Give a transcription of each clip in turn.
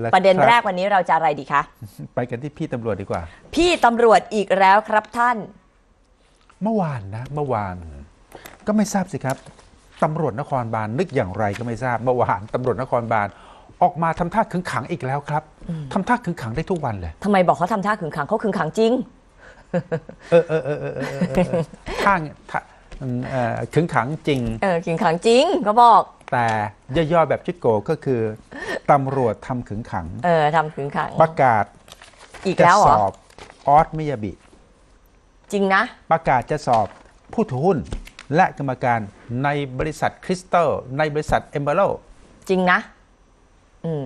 และประเด็นคบแรกวันนี้เราจะอะไรดีคะ ไปกันที่พี่ตำรวจดีกว่า พี่ตำรวจอีกแล้วครับท่าน เมื่อวานนะ เมื่อวาน ก็ไม่ทราบสิครับตำรวจนครบาลนึกอย่างไรก็ไม่ทราบเมื่อวานตำรวจนครบาลออกมาทำท่าขึงขังอีกแล้วครับทำท่าขึงขังได้ทุกวันเลยทำไมบอกเขาทำท่าขึงขังเขาขึงขังจริง เออเออเออเออเออเออเออท่าท่าเอ่อขึงขังจริง เออขึงขังจริงเขาบอก แต่ย่อๆแบบชิดโกก็คือ ตำรวจทำขึงขัง เออทำขึงขัง ประกาศอีกจะแล้วเหสรออบออสมิยาบิ จริงนะ ประกาศจะสอบผู้ถือหุ้น และกรรมการในบริษัทคริสตัลในบริษัทเอมเบอร์จริงนะ อืม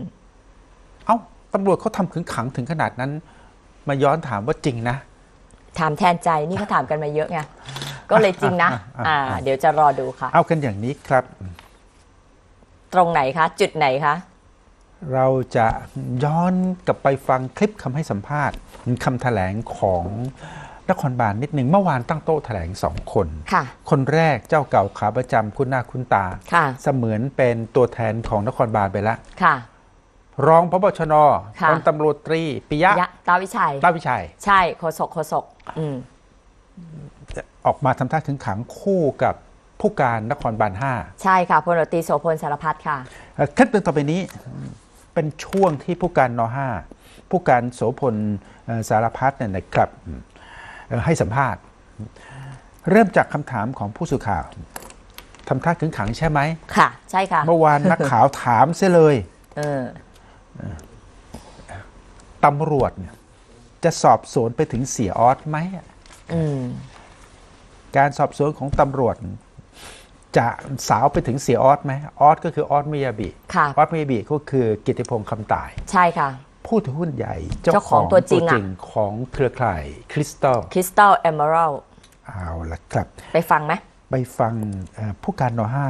เอ้าตำรวจเขาทำขึงขังถึงขนาดนั้น มาย้อนถามว่าจริงนะ ถามแทนใจนี่เขาถามกันมาเยอะไง ก็เลยจริงนะ อ่า เดี๋ยวจะรอดูค่ะ เอากันอย่างนี้ครับ ตรงไหนคะ จุดไหนคะ เราจะย้อนกลับไปฟังคลิปคำให้สัมภาษณ์คำแถลงของนครบาลนิดหนึ่งเมื่อวานตั้งโต๊ะแถลงสองคนค่ะคนแรกเจ้าเก่าขาประจำคุณหน้าคุณตาค่ะเสมือนเป็นตัวแทนของนครบาลไปแล้วค่ะรองพบชนค่ะพลตำรวจตรีปิยะยะตาวิชัยตาวิชัย ใช่โคศกโคศกอืมออกมาทำท่าขึงขังคู่กับผู้การนครบาลห้าใช่ค่ะพลตรีโสพลสารพัดค่ะเอ่อคลิปหนึ่งต่อไปนี้ เป็นช่วงที่ผู้การนห้าผู้การโสพลเอ่อสารพัดเนี่ยนะครับเอ่อให้สัมภาษณ์ เริ่มจากคำถามของผู้สื่อข่าวทำท่าขึงขังใช่ไหมค่ะ ใช่ค่ะ เมื่อวานนักข่าวถามเสียเลยเออตำรวจเนี่ยจะสอบสวนไปถึงเสียออสไหมอืมการสอบสวนของตำรวจ จะสาวไปถึงเสียออสไหมออสก็คือออสมิยาบิค่ะออสมิยาบิก็คือกิตติพงษ์คำตาย ใช่ค่ะ ผู้ถือหุ้นใหญ่ เจ้าของตัวจริงอะของเครือข่ายคริสตัลคริสตัลเอเมอรัลเอาละครับ ไปฟังไหมไปฟังเอ่อผู้การนห้า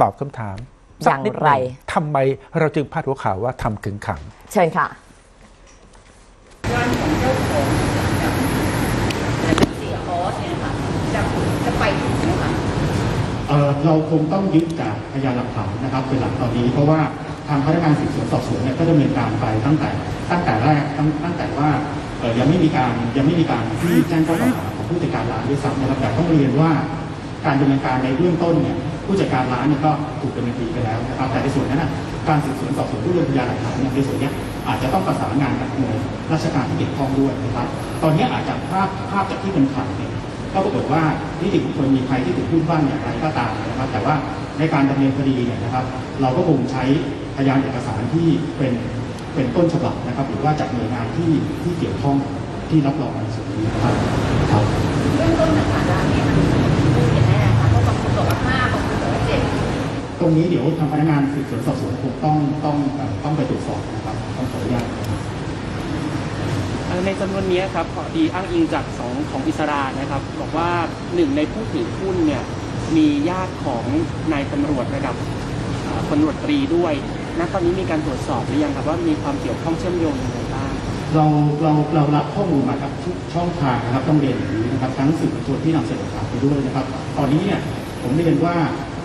ตอบคำถามอย่างสักนิดหไรนึ่งทำไมเราจึงพาดหัวข่าวว่าทำขึงขัง เชิญค่ะ เราคงต้องยึดจากพยานหลักฐานนะครับเป็นหลักตอนนี้ เพราะว่าทางพนักงานสืบสวนสอบสวนเนี่ยก็ดำเนินการไปตั้งแต่ตั้งแต่แรกตั้งตั้งแต่ว่าเออยังไม่มีการยังไม่มีการที่แจ้งข้อกล่าวหาของผู้จัดการร้านด้วยซ้ำนะครับแต่ต้องเรียนว่าการดำเนินการในเบื้องต้นเนี่ยผู้จัดการร้านเนี่ยก็ถูกดำเนินคดีไปแล้วนะครับแต่ในส่วนนั้นการสืบสวนสอบสวนผู้ดำเนินพยานหลักฐานเนี่ยในส่วนนี้อาจจะต้องประสานงานกับหน่วยราชการที่เกี่ยวข้องด้วยนะครับ ตอนนี้อาจจะภาพภาพจากที่เป็นข่าวเนี่ย ก็ปรากฏว่านิติบุคคลมีใครที่ถูกพูดบ้างอย่างไรก็ตามนะครับ แต่ว่าในการดำเนินคดีเนี่ยนะครับ เราก็คงใช้พยานเอกสารที่เป็นเป็นต้นฉบับนะครับ หรือว่าจากหน่วยงานที่ที่เกี่ยวข้องที่รับรองในส่วนนี้นะครับครับเบื้องต้นจากการร้านเนี่ยมันเห็นแน่ค่ะเพราะบางคนบอกว่าห้าบางคนบอกว่าเจ็ดตรงนี้เดี๋ยวทางพนักงานสืบสวนสอบสวนคงต้องต้องเอ่อต้องไปตรวจสอบนะครับต้องขออนุญาตนะครับเอ่อ ในจำนวนนี้ครับพอดีอ้างอิงจากสองของอิสรานะครับบอกว่าหนึ่งในผู้ถือหุ้นเนี่ยมีญาติของนายตำรวจระดับพลตำรวจตรีด้วยณตอนนี้มีการตรวจสอบหรือยังครับว่ามีความเกี่ยวข้องเชื่อมโยงยังไงบ้างเราเราเรารับข้อมูลมาครับทุกช่องทางนะครับต้องเรียนอย่างนี้นะครับทั้งสื่อมวลชนที่นำเสนอข่าวไปด้วยนะครับ ตอนนี้เนี่ยผมเรียนว่า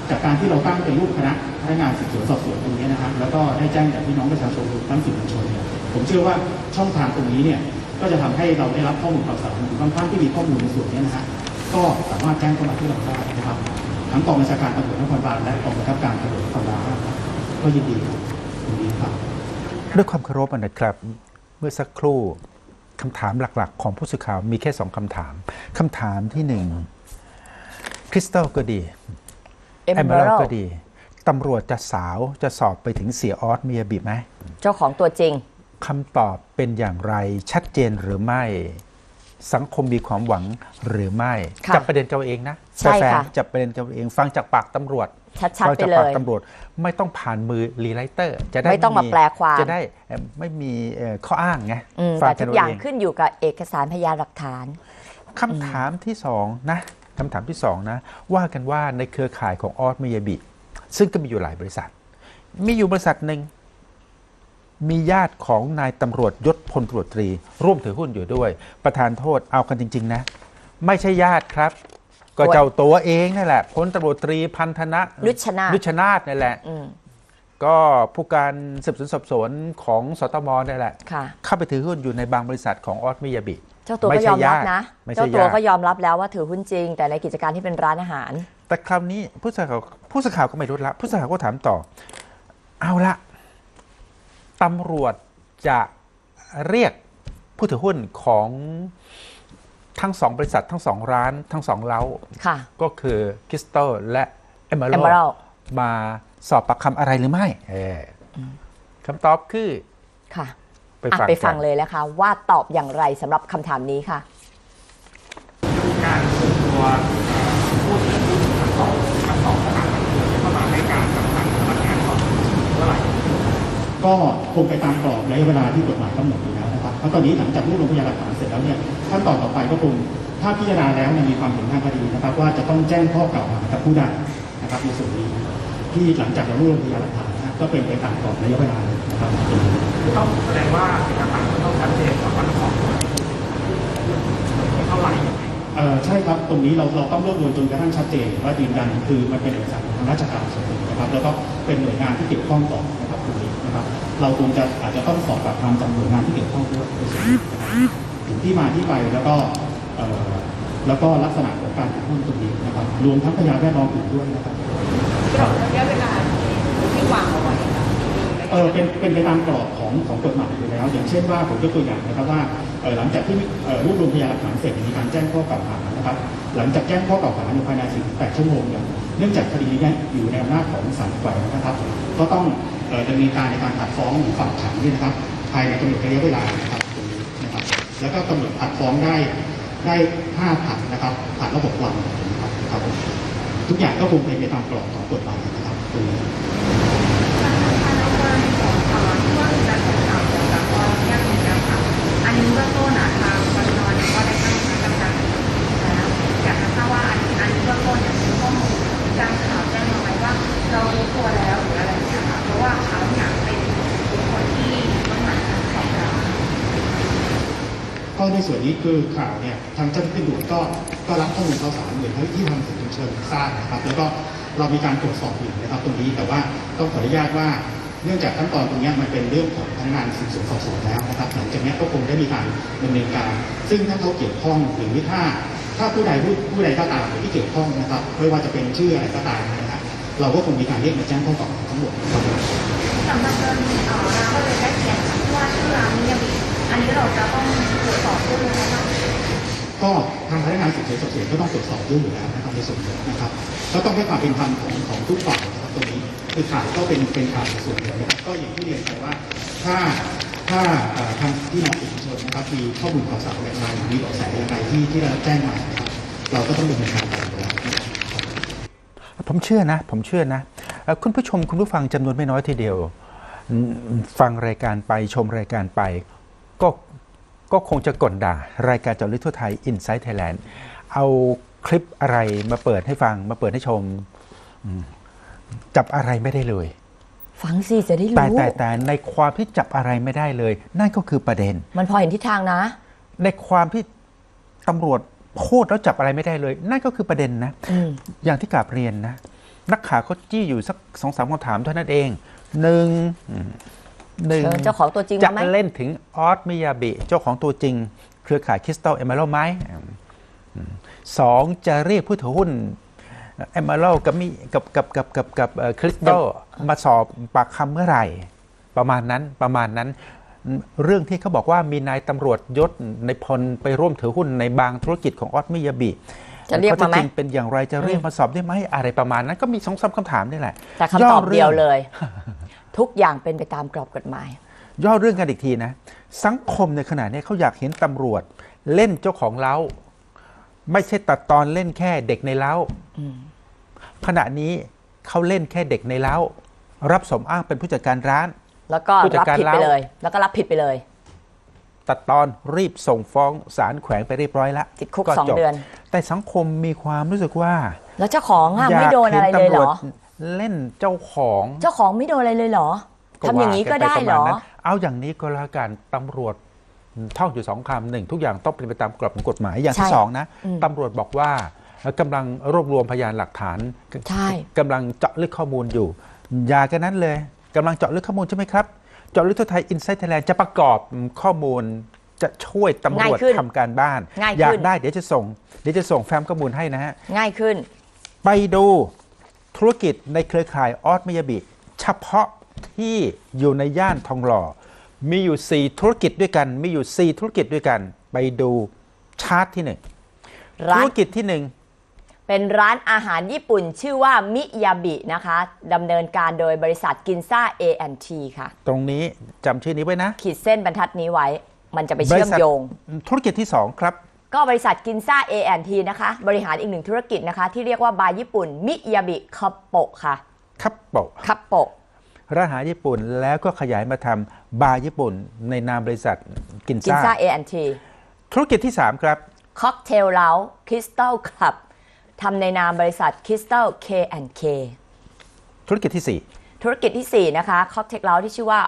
จากการที่เราตั้งเป็นรูปคณะพนักงานสืบสวนสอบสวนตรงนี้นะครับแล้วก็ได้แจ้งจากพี่น้องประชาชนทั้งสื่อมวลชน ผมเชื่อว่าช่องทางตรงนี้เนี่ยก็จะทำให้เราได้รับข้อมูลข่าวสารหรือบางท่านที่มีข้อมูลในส่วนนี้นะฮะก็สามารถแจ้งเข้ามาที่เราได้นะครับทั้งกองบัญชาการตำรวจนครบาลและกองบังคับการตำรวจนครบาลครับก็ยินดีครับยินดีครับด้วยความเคารพนะครับ เมื่อสักครู่คำถามหลักๆ ของผู้สื่อข่าวมีแค่สองคำถามคำถามที่หนึ่งคริสตัลก็ดีเอเมแอมเบออรัร์ลก็ดีตำรวจจะสาวจะสอบไปถึงเสียออสเมียบิไหมเจ้าของตัวจริง คำตอบเป็นอย่างไรชัดเจนหรือไม่ สังคมมีความหวังหรือไม่ค่ะจับประเด็นกันเอาเองนะใช่แฟนค่ะๆจับประเด็นกันเอาเอง ฟังจากปากตำรวจชัดฟัๆไปจากเลปากยตำรวจไม่ต้องผ่านมือรีไลเตอร์ จะได้ไม่ต้องมาแปลความจะได้เอ่อไม่มีเอ่อข้ออ้างไงอืมฟัแต่กัทุนกเออย่างเองขึ้นอยู่กับเอกสารพยานหลักฐานคำถามที่สองนะคำถามที่สองนะ ว่ากันว่าในเครือข่ายของออสมิยาบิ ซึ่งก็มีอยู่หลายบริษัท มีอยู่บริษัทหนึ่ง มีญาติของนายตำรวจยศพลตำรวจตรี ร่วมถือหุ้นอยู่ด้วย ประธานโทษเอากันจริง ๆ นะ ไม่ใช่ญาติครับ ก็เจ้าตัวเองนั่นแหละพลตำรวจตรีพันธนะนุชนาถนุชนาธนั่นแหละอืมก็ผู้การสืบสวนสอบสวนของสตมนี่แหละค่ะเข้าไปถือหุ้นอยู่ในบางบริษัทของออสมิยาบิ เจ้าตัวไม่ก็ใช่ยอมรับญาตินะไม่ใช่เจ้าตัวญาติก็ยอมรับแล้วว่าถือหุ้นจริง แต่ในกิจการที่เป็นร้านอาหาร แต่คราวนี้ผู้สื่อข่าวผู้สื่อข่าวก็ไม่รู้ละผู้สื่อข่าวก็ถามต่อ เอาละ ตำรวจจะเรียกผู้ถือหุ้นของทั้งสองบริษัททั้งสองร้านทั้งสองเล้าค่ะก็คือคริสตัลและเอมเบเอมเบอรัลมาสอบปากคำอะไรหรือไม่เอออคำตอบคือ ค่ะ ไปอะฟังไปฟังกันเลยนะคะว่าตอบอย่างไรสำหรับคำถามนี้ค่ะ การส่งตัวผู้ถือหุ้นทั้งสองทั้งสองสถานเข้ามาให้การกับทางพนักงานสอบสวนเมื่อไหร่ ก็คงไปตามกรอบระยะเวลาที่กฎหมายกำหนดอยู่แล้วนะครับเพราะตอนนี้หลังจากรวบรวมพยานหลักฐานเสร็จแล้วเนี่ยขั้นตอนต่อไปก็คงถ้าพิจารณาแล้วเนี่ยมีความเห็นทางคดีนะครับ ว่าจะต้องแจ้งข้อกล่าวหากับผู้ใดนะครับในส่วนนี้ที่หลังจากเรารวบรวมพยานหลักฐานนะก็เป็นไปตามกรอบระยะเวลาเลยนะครับต้องแสดงว่าเอกสารต้องชัดเจนก่อนวันสอบสวนเท่าไหร่เอ่อใช่ครับตรงนี้เราเราต้องรวบรวมจนกระทั่งชัดเจนว่ายืนยันคือมันเป็นเอกสารของทางราชการส่วนห นะครับ แล้วก็เป็นหน่วยงานที่เกี่ยวข้องต่อนะครับตรงนี้นะครับ เราคงจะอาจจะต้องสอบปากคำจากหน่วยงานที่เกี่ยวข้องด้วยในส่วนนี้นะครับถึงที่มาที่ไปแล้วก็แล้วก็ลักษณะของการถือหุ้นตรงนี้นะครับ รวมทั้งพยานแวดล้อมอื่นด้วยนะครับครับ ออเป็นเป็นไปตามกรอบของของกฎหมายอยู่แล้ว อย่างเช่นว่าผมยกตัวอย่างนะครับว่าหลังจากที่รวบรวมพยานหลักฐานเสร็จมีการแจ้งข้อกล่าวหานะครับหลังจากแจ้งข้อกล่าวหาในภายใน 48 ชั่วโมงเนี่ยเนื่องจากคดีนี้อยู่ในอำนาจของศาลแขวงนะครับ ก็ต้องดำเนินการในการผัดฟ้องหรือฝากขังนี่นะครับ ภายในกำหนดระยะเวลานะครับตรงนี้นะครับ แล้วก็กำหนดผัดฟ้องได้ได้5ผัดนะครับผัดละหกวันนะครับทุกอย่างก็คงเป็นไปตามกรอบของกฎหมายนะครับตรงนี้ อันนี้ เบื้องต้นอะทางบริษัทก็ได้ตั้งคณะกรรมการแล้วอยากจะทราบว่าอันอันนี้เบื้องต้นเนี่ยมีข้อมูลการข่าวแจ้งมาไหมว่า เรารู้ตัวแล้วหรืออะไรอย่างเงี้ยค่ะเพราะว่าเขาเนี่ยเป็นบุคคลที่ต้องหมายการสอบเราก็ในส่วนนี้คือข่าวเนี่ยทางเจ้าหน้าที่ตำรวจก็ก็รับข้อมูลข่าวสารเหมือนที่ทางสื่อมวลชนทราบนะครับ แล้วก็เรามีการตรวจสอบอยู่นะครับตรงนี้แต่ว่าต้องขออนุญาตว่า เนื่องจากขั้นตอนตรงเนี้ยมันเป็นเรื่องของพนักงานสืบสวนสอบสวนแล้วนะครับหลังจากเนี้ยก็คงได้มีการดำเนินการ ซึ่งถ้าเขาเกี่ยวข้องหรือถ้าถ้าผู้ใดผู้ผู้ใดก็ตามที่เกี่ยวข้องนะครับไม่ว่าจะเป็นชื่ออะไรก็ตามนะครับเราก็คงมีการเรียกมาแจ้งข้อกล่าวหาทั้งหมดครับสำหรับกรณีเอ่อร้านก็เลยได้เขียนที่ว่าชื่อร้านนี้ยังมีอันนี้เราจะต้องตรวจสอบด้วยนะคะก็ทางพนักงานสืบสวนสอบสวนก็ต้องตรวจสอบด้วยอยู่แล้วนะครับในส่วนนี้นะครับก็ต้องให้ความเป็นธรรมของของทุกฝ่ายนะครับตรงนี้คือข่าวก็เป็นเป็นข่าวในส่วนเดียวน ถ้าถ้าทางพี่น้องสื่อมวลชนนะครับมีข้อมูลข่าวสารอะไรหรือมีเบาะแสอะไรที่ที่ได้รับแจ้งมานะครับเราก็ต้องดำเนินการตามนะครับผมเชื่อนะ ผมเชื่อนะ คุณผู้ชมคุณผู้ฟังจำนวนไม่น้อยทีเดียว ฟังรายการไปชมรายการไป ก็ก็คงจะกลด่า รายการเจาะลึกทั่วไทย Inside Thailand เอาคลิปอะไรมาเปิดให้ฟังมาเปิดให้ชมจับอะไรไม่ได้เลย ฟังสิจะได้แต่รู้ แต่แต่ในความที่จับอะไรไม่ได้เลย นั่นก็คือประเด็น มันพอเห็นทิศทางนะ ในความที่ตำรวจพูดแล้วจับอะไรไม่ได้เลย นั่นก็คือประเด็นนะ อืม อย่างที่กราบเรียนนะ นักข่าวเขาจี้อยู่สักสองสามคำถามเท่านั้นเองหนึ่งอืมหนึ่งเชิญเจ้าของตัวจริงจะมาไหม เล่นถึงออสมิยาบิเจ้าของตัวจริง เครือข่ายคริสตัลเอเมอรัลไหมอืมสองจะเรียกผู้ถือหุ้น เอเมอรัลกับมิกับกับกับกับกับคริสตัลมาสอบปากคำเมื่อไหร่ ประมาณนั้นประมาณนั้น เรื่องที่เขาบอกว่ามีนายตำรวจยศในพลไปร่วมถือหุ้นในบางธุรกิจของออสมิยาบิจะเรียกมาไหมข้อเท็จจริงเป็นอย่างไรจะเรียกอืมมาสอบได้ไหมอะไรประมาณนั้นก็มีสองสามคำถามนี่แหละ แต่คำตอบรื่เดีงยวเลย ทุกอย่างเป็นไปตามกรอบกฎหมาย ย่อเรื่องกันอีกทีนะ สังคมในขณะนี้เขาอยากเห็นตำรวจเล่นเจ้าของเล้า ไม่ใช่ตัดตอนเล่นแค่เด็กในเล้าอืมขณะนี้เขาเล่นแค่เด็กในเล้ารับสมอ้างเป็นผู้จัดการร้าน แล้วก็ผู้จัดรับการผิดไปเล้าเลย แล้วก็รับผิดไปเลย ตัดตอนรีบส่งฟ้องศาลแขวงไปเรียบร้อยแล้วติดคุกก็สองจบเดือน แต่สังคมมีความรู้สึกว่า แล้วเจ้าของอะอยาไม่กโดนเห็อะไรนเลยตำเหรรวจอเล่นเจ้าของ เจ้าของไม่โดนอะไรเลยเหรอทำอย่างนี้ก็ได้เหรอว่ากันปะมาณนั้นเอาอย่างนี้ก็แล้วกันตำรวจ ท่องอยู่สองคำหนึ่งทุกอย่างต้องเป็นไปตามกรอบของกฎหมายอย่างที่ใช่สองนะอืมตำรวจบอกว่ากำลังรวบรวมพยานหลักฐานใช่กำลังเจาะลึกข้อมูลอยู่อย่ากันนั้นเลยกำลังเจาะลึกข้อมูลใช่ไหมครับเจาะลึกทั่วไทยอินไซต์ไทยแลนด์จะประกอบข้อมูลจะช่วยตำรวจง่ายขึ้นทำการบ้านง่ายขึ้นอยากได้เดี๋ยวจะส่งเดี๋ยวจะส่งแฟ้มข้อมูลให้นะฮะง่ายขึ้น ไปดูธุรกิจในเครือข่ายออสมิยาบิ เฉพาะที่อยู่ในย่านทองหล่อ มีอยู่ 4 ธุรกิจด้วยกัน มีอยู่ 4 ธุรกิจด้วยกัน ไปดูชาร์ตที่1ร้าธุนรกิจที่เป็นร้านอาหารญี่ปุ่นชื่อว่ามิยาบินะคะดำเนินการโดยบริษัทกินซ่า A&T ค่ะ1ตรงนี้จำชื่อนี้ไว้นะขีดเส้นบรรทัดนี้ไว้ มันจะไปเชื่อมโยงธุรกิจที่2ครับ ก็บริษัทกินซ่า A&T นะคะ บริหารอีกหนึ่งธุรกิจนะคะ ที่เรียกว่าบาร์ญี่ปุ่นมิยาบิคัปโปะค่ะคัปโปะคัปโปะ ร้านอาหารญี่ปุ่น แล้วก็ขยายมาทำบาร์ญี่ปุ่น ในนามบริษัทกินกินซ่าซ่า A&T ธุรกิจที่ 3 ครับ ค็อกเทลเล้าคริสตัลคลับทำในนามบริษัทคริสตัล K&K ธุรกิจที่ ธุรกิจที่ 4 นะคะค็อกเทลเล้าที่ชื่อว่า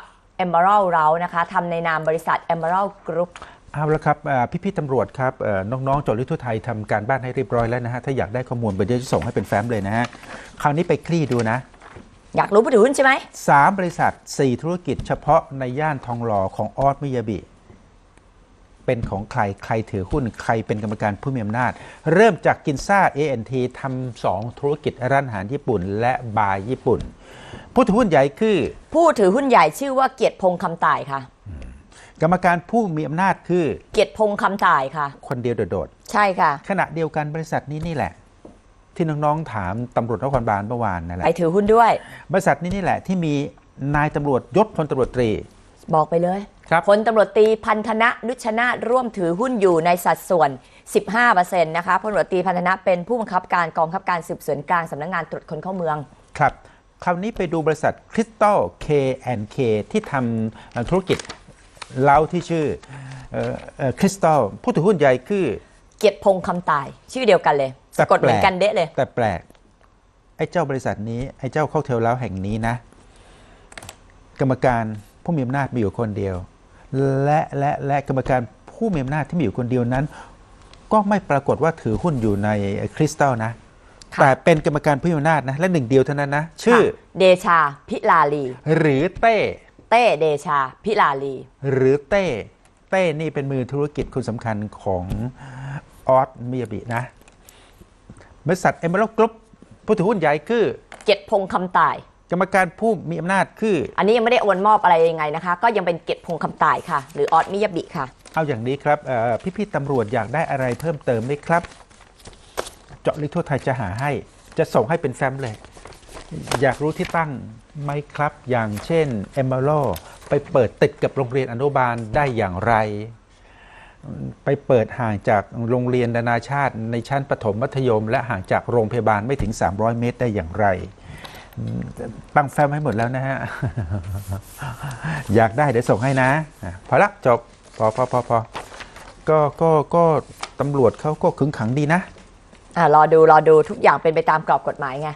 Emerald เล้านะคะทำในนามบริษัท Emerald Group 4 เอาละครับอ่าพี่ๆตำรวจครับเอ่อน้องๆเจาะลึกทั่วไทยทำการบ้านให้เรียบร้อยแล้วนะฮะ ถ้าอยากได้ข้อมูลเดี๋ยวจะส่งให้เป็นแฟ้มเลยนะฮะ คราวนี้ไปคลี่ดูนะ อยากรู้ผู้ถือหุ้นใช่ไหมสามบริษัท4ธุรกิจเฉพาะในย่านทองหล่อของออสมิยาบิเป็นของใครใครถือหุ้นใครเป็นกรรมการผู้มีอำนาจ เริ่มจากกินซ่า ANT ทำสองธุรกิจร้านอาหารญี่ปุ่น และบาร์ญี่ปุ่น ผู้ถือหุ้นใหญ่คือ ผู้ถือหุ้นใหญ่ชื่อว่าเกียรติพงษ์คำตายค่ะ กรรมการผู้มีอำนาจคือ เกียรติพงษ์คำตายค่ะ คนเดียวโดดใช่ค่ะๆขณะเดียวกันบริษัทนี้นี่แหละ ที่น้องๆถามตำรวจนครบาลเมื่อวานนั่นแหไปละถือหุ้นด้วย บริษัทนี้นี่แหละที่มีนายตำรวจยศพลตำรวจตรี บอกไปเลยครับพลตำรวจตรีพันธนะนุชนาถร่วมถือหุ้นอยู่ในสัดส่วน 15%นะคะพลตำรวจตรีพันธนะเป็นผู้บังคับการกองบังคับการสืบสวนกลางสำนักงานตรวจคนเข้าเมือง ครับ คราวนี้ไปดูบริษัทคริสตัล K&K ที่ทำธุรกิจเล้าที่ชื่อคริสตัลผู้ถือหุ้นใหญ่คือ เกียรติพงษ์คำตาย ชื่อเดียวกันเลย สะกดเหมือนกันเดะเลย แต่แปลก ไอ้เจ้าบริษัทนี้ ไอ้เจ้าข้าวเทลเล้าแห่งนี้นะ กรรมการผู้มีอำนาจมีอยู่คนเดียว และและและกรรมการผู้มีอำนาจที่มีอยู่คนเดียวนั้น ก็ไม่ปรากฏว่าถือหุ้นอยู่ในคริสตัลนะค่ะแต่เป็นกรรมการผู้มีอำนาจนะ และหนึ่งเดียวเท่านั้นนะ ชื่อค่ะเดชาพิลาลี หรือเต้เต้เดชาพิลาลี หรือเต้ เต้นี่เป็นมือธุรกิจคนสำคัญของออสมิยาบินะ บริษัทเอเมอรัลกรุ๊ปผู้ถือหุ้นใหญ่คือเกียรติพงษ์คำตาย กรรมการผู้มีอำนาจคือ อันนี้ยังไม่ได้โอนมอบอะไรยังไงนะคะ ก็ยังเป็นเกียรติพงษ์คำตายค่ะ หรือออสมิยาบิค่ะ เอาอย่างนี้ครับเอ่อพี่ๆตำรวจอยากได้อะไรเพิ่มเติมไหมครับ เจาะลึกทั่วไทยจะหาให้ จะส่งให้เป็นแฟ้มเลย อยากรู้ที่ตั้งไหมครับ อย่างเช่นเอมเบโลไปเปิดติดกับโรงเรียนอนุบาลได้อย่างไร ไปเปิดห่างจากโรงเรียนนานาชาติ ในชั้นประถมมัธยม และห่างจากโรงพยาบาลไม่ถึง 300 เมตรได้อย่างไรตั้งแฟ้มให้หมดแล้วนะฮะ อยากได้เดี๋ยวส่งให้นะอะพอละจบพอพอพอพอก็ก็ก็ตำรวจเขาก็ขึงขังดีนะ อ่ารอดู รอดูทุกอย่างเป็นไปตามกรอบกฎหมายไง